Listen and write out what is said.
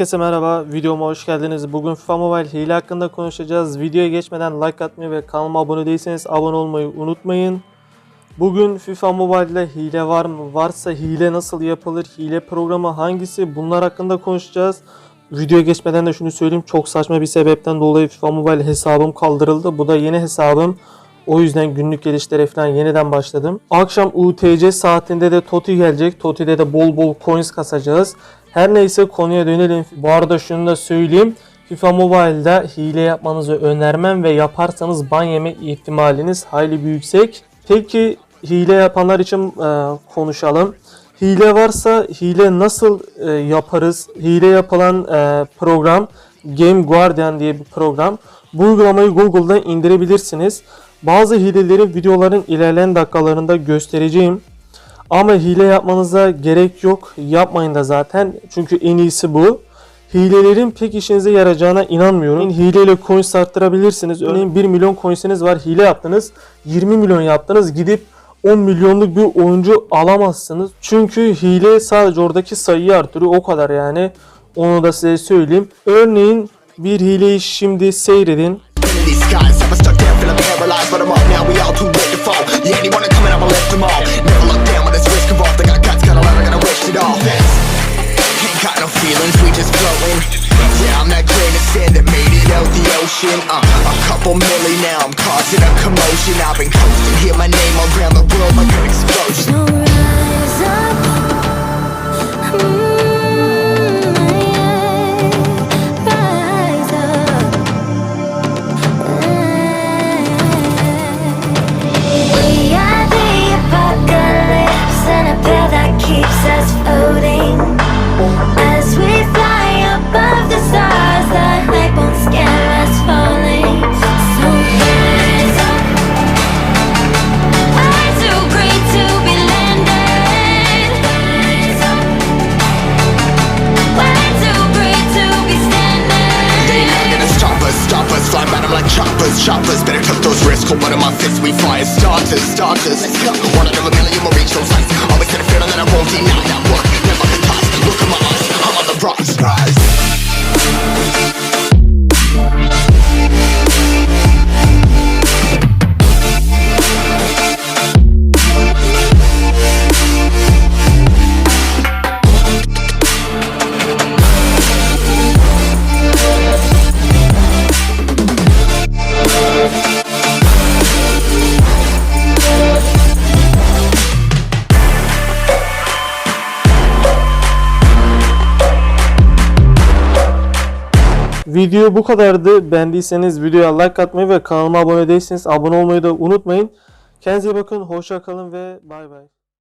Herkese merhaba, videoma hoş geldiniz. Bugün FIFA Mobile hile hakkında konuşacağız. Videoya geçmeden like atmayı ve kanalıma abone değilseniz abone olmayı unutmayın. Bugün FIFA Mobile'de hile var mı? Varsa hile nasıl yapılır? Hile programı hangisi? Bunlar hakkında konuşacağız. Videoya geçmeden de şunu söyleyeyim. Çok saçma bir sebepten dolayı FIFA Mobile hesabım kaldırıldı. Bu da yeni hesabım. O yüzden günlük gelişlere falan yeniden başladım. Akşam UTC saatinde de Toti gelecek. Toti'de de bol bol coins kasacağız. Her neyse konuya dönelim. Bu arada şunu da söyleyeyim. FIFA Mobile'da hile yapmanızı önermem ve yaparsanız ban yeme ihtimaliniz hayli bir yüksek. Peki hile yapanlar için e, konuşalım. Hile varsa hile nasıl e, yaparız? Hile yapılan e, program Game Guardian diye bir program. Bu uygulamayı Google'dan indirebilirsiniz. Bazı hileleri videoların ilerleyen dakikalarında göstereceğim. Ama hile yapmanıza gerek yok. Yapmayın da zaten. Çünkü en iyisi bu. Hilelerin pek işinize yarayacağına inanmıyorum. Hileyle coins arttırabilirsiniz. Örneğin 1 milyon coinsiniz var. Hile yaptınız. 20 milyon yaptınız. Gidip 10 milyonluk bir oyuncu alamazsınız. Çünkü hile sadece oradaki sayıyı artırıyor. O kadar yani. Onu da size söyleyeyim. Örneğin bir hileyi şimdi seyredin. All too late to fall. Yeah, anyone that coming, I'ma lift them all. Never look down when this risk involved. I got guts, got a lot, I gotta risk it all. Ain't got no feelings, we just floating. Yeah, I'm that grain of sand that made it out the ocean. Uh, a couple milli now, I'm causing a commotion. I've been coasting, hear my name all around the world like an explosion. So rise up, those one of my fists, we fire starters, starters. Let's go. One out of a million will reach those heights. Always had a feeling that I won't deny that work. Never the toss, look at my eyes, Video bu kadardı. Beğendiyseniz videoya like atmayı ve kanalıma abone değilseniz abone olmayı da unutmayın. Kendinize bakın, hoşça kalın ve bay bay.